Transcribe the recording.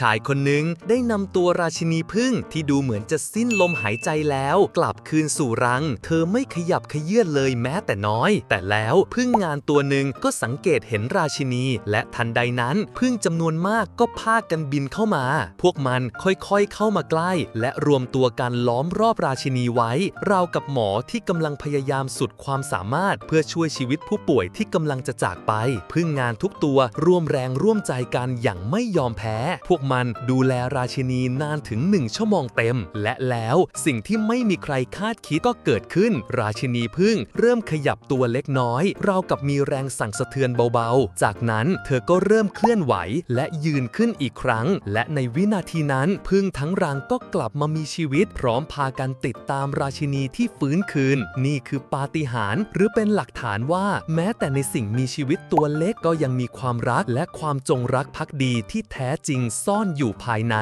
ชายคนหนึ่งได้นำตัวราชินีผึ้งที่ดูเหมือนจะสิ้นลมหายใจแล้ว กลับคืนสู่รัง เธอไม่ขยับขยื่นเลยแม้แต่น้อย แต่แล้วผึ้งงานตัวหนึ่งก็สังเกตเห็นราชินี และทันใดนั้นผึ้งจำนวนมากก็พากันบินเข้ามา พวกมันค่อยๆเข้ามาใกล้ และรวมตัวกันล้อมรอบราชินีไว้ ราวกับหมอที่กำลังพยายามสุดความสามารถ เพื่อช่วยชีวิตผู้ป่วยที่กำลังจะจากไปผึ้งงานทุกตัวร่วมแรงร่วมใจกันอย่างไม่ยอมแพ้พวกมันดูแลราชินีนานถึงหนึ่งชั่วโมงเต็ม และแล้วสิ่งที่ไม่มีใครคาดคิดก็เกิดขึ้น ราชินีผึ้งเริ่มขยับตัวเล็กน้อย ราวกับมีแรงสั่งสะเทือนเบาๆ จากนั้นเธอก็เริ่มเคลื่อนไหวและยืนขึ้นอีกครั้ง และในวินาทีนั้นผึ้งทั้งรังก็กลับมามีชีวิต พร้อมพากันติดตามราชินีที่ฟื้นคืน นี่คือปาฏิหาริย์หรือเป็นหลักฐานว่า แม้แต่ในสิ่งมีชีวิตตัวเล็กก็ยังมีความรักและความจงรักภักดีที่แท้จริงซ่อนอยู่ภายใน